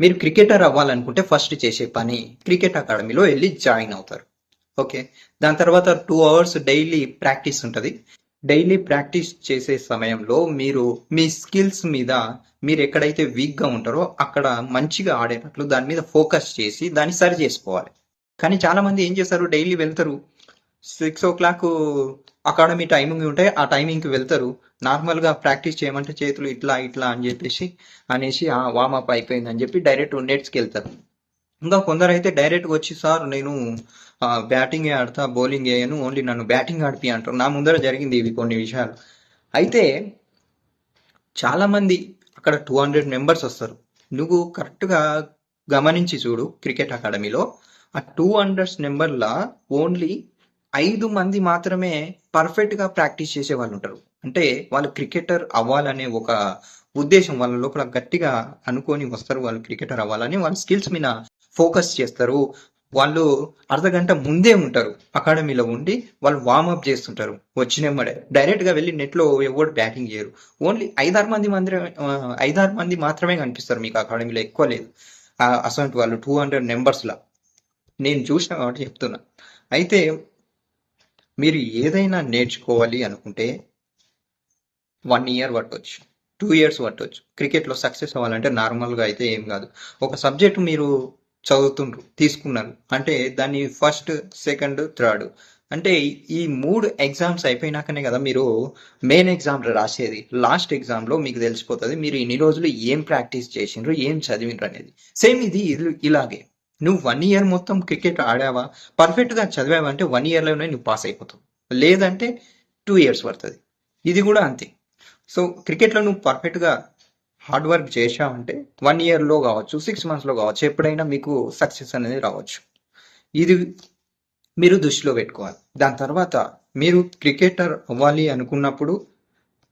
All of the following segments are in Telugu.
మీరు క్రికెటర్ అవ్వాలనుకుంటే ఫస్ట్ చేసే పని క్రికెట్ అకాడమీలో వెళ్ళి జాయిన్ అవుతారు. ఓకే దాని తర్వాత టూ అవర్స్ డైలీ ప్రాక్టీస్ ఉంటుంది. డైలీ ప్రాక్టీస్ చేసే సమయంలో మీరు మీ స్కిల్స్ మీద మీరు ఎక్కడైతే వీక్గా ఉంటారో అక్కడ మంచిగా ఆడేటట్లు దాని మీద ఫోకస్ చేసి దాన్ని సరి చేసుకోవాలి. కానీ చాలామంది ఏం చేస్తారు? డైలీ వెళ్తారు. Six o'clock academy timing ఉంటే ఆ టైమింగ్కి వెళ్తారు. నార్మల్గా ప్రాక్టీస్ చేయమంటే చేతులు ఇట్లా ఇట్లా అని చెప్పేసి అనేసి ఆ వామప్ అయిపోయింది అని చెప్పి డైరెక్ట్ నెట్స్కి వెళ్తారు. ఇంకా కొందరు అయితే డైరెక్ట్గా వచ్చి సార్ నేను బ్యాటింగ్ ఆడతా బౌలింగ్ వేయను ఓన్లీ నన్ను బ్యాటింగ్ ఆడిపి అంటారు. నా ముందర జరిగింది ఇవి కొన్ని విషయాలు. అయితే చాలామంది అక్కడ టూ హండ్రెడ్ మెంబర్స్ వస్తారు. నువ్వు కరెక్ట్గా గమనించి చూడు క్రికెట్ అకాడమీలో ఆ టూ హండ్రెడ్స్ నెంబర్ల ఓన్లీ ఐదు మంది మాత్రమే పర్ఫెక్ట్గా ప్రాక్టీస్ చేసే వాళ్ళు ఉంటారు. అంటే వాళ్ళు క్రికెటర్ అవ్వాలనే ఒక ఉద్దేశం వాళ్ళ లోపల గట్టిగా అనుకొని వస్తారు వాళ్ళు క్రికెటర్ అవ్వాలని. వాళ్ళ స్కిల్స్ మీద ఫోకస్ చేస్తారు. వాళ్ళు అర్ధ గంట ముందే ఉంటారు. అకాడమీలో ఉండి వాళ్ళు వార్మప్ చేస్తుంటారు. వచ్చినమ్మడే డైరెక్ట్గా వెళ్ళి నెట్లో ఎవరు బ్యాటింగ్ చేయరు. ఓన్లీ ఐదారు మంది మాత్రమే ఐదారు మంది మాత్రమే కనిపిస్తారు మీకు అకాడమీలో ఎక్కువ లేదు. అసలు వాళ్ళు టూ హండ్రెడ్ నెంబర్స్ లా నేను చూసిన కాబట్టి చెప్తున్నా. అయితే మీరు ఏదైనా నేర్చుకోవాలి అనుకుంటే వన్ ఇయర్ పట్టవచ్చు టూ ఇయర్స్ పట్టవచ్చు క్రికెట్లో సక్సెస్ అవ్వాలంటే నార్మల్గా అయితే ఏం కాదు. ఒక సబ్జెక్ట్ మీరు చదువుతుండ్రు తీసుకున్నారు అంటే దాన్ని ఫస్ట్ సెకండ్ థర్డ్ అంటే ఈ మూడు ఎగ్జామ్స్ అయిపోయినాకనే కదా మీరు మెయిన్ ఎగ్జామ్ రాసేది. లాస్ట్ ఎగ్జామ్లో మీకు తెలిసిపోతుంది మీరు ఇన్ని రోజులు ఏం ప్రాక్టీస్ చేసిండ్రు ఏం చదివిండ్రు అనేది. సేమ్ ఇది ఇలాగే. నువ్వు వన్ ఇయర్ మొత్తం క్రికెట్ ఆడావా? పర్ఫెక్ట్గా చదివావా అంటే వన్ ఇయర్లోనే నువ్వు పాస్ అయిపోతావు. లేదంటే టూ ఇయర్స్ పడుతుంది. ఇది కూడా అంతే. సో క్రికెట్లో నువ్వు పర్ఫెక్ట్గా హార్డ్ వర్క్ చేశావంటే వన్ ఇయర్లో కావచ్చు సిక్స్ మంత్స్లో కావచ్చు ఎప్పుడైనా మీకు సక్సెస్ అనేది రావచ్చు. ఇది మీరు దృష్టిలో పెట్టుకోవాలి. దాని తర్వాత మీరు క్రికెటర్ అవ్వాలి అనుకున్నప్పుడు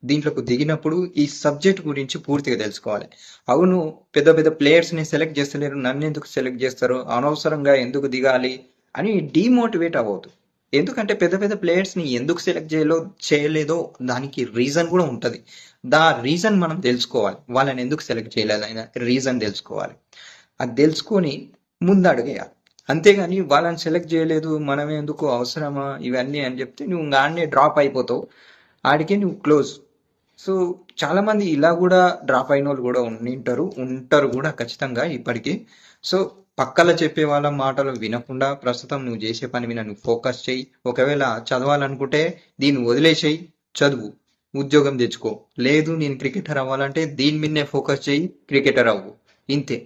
దీంట్లోకి దిగినప్పుడు ఈ సబ్జెక్ట్ గురించి పూర్తిగా తెలుసుకోవాలి. అవును పెద్ద పెద్ద ప్లేయర్స్ని సెలెక్ట్ చేస్తలేరు నన్ను ఎందుకు సెలెక్ట్ చేస్తారు అనవసరంగా ఎందుకు దిగాలి అని డిమోటివేట్ అవ్వద్దు. ఎందుకంటే పెద్ద పెద్ద ప్లేయర్స్ని ఎందుకు సెలెక్ట్ చేయలో చేయలేదో దానికి రీజన్ కూడా ఉంటుంది. దా రీజన్ మనం తెలుసుకోవాలి. వాళ్ళని ఎందుకు సెలెక్ట్ చేయలేదైనా రీజన్ తెలుసుకోవాలి. అది తెలుసుకొని ముందు అడిగేయాలి. అంతేగాని వాళ్ళని సెలెక్ట్ చేయలేదు మనం ఎందుకు అవసరమా ఇవన్నీ అని చెప్తే నువ్వు ఆడనే డ్రాప్ అయిపోతావు. ఆడికే నువ్వు క్లోజ్. సో చాలా మంది ఇలా కూడా డ్రాప్ అయిన వాళ్ళు కూడా ఉంటారు ఉంటారు కూడా ఖచ్చితంగా ఇప్పటికీ. సో పక్కల చెప్పే వాళ్ళ మాటలు వినకుండా ప్రస్తుతం నువ్వు చేసే పని మీద నువ్వు ఫోకస్ చేయి. ఒకవేళ చదవాలనుకుంటే దీన్ని వదిలేసేయి చదువు ఉద్యోగం తెచ్చుకో. లేదు నేను క్రికెటర్ అవ్వాలంటే దీని మీదనే ఫోకస్ చేయి క్రికెటర్ అవ్వు. ఇంతే.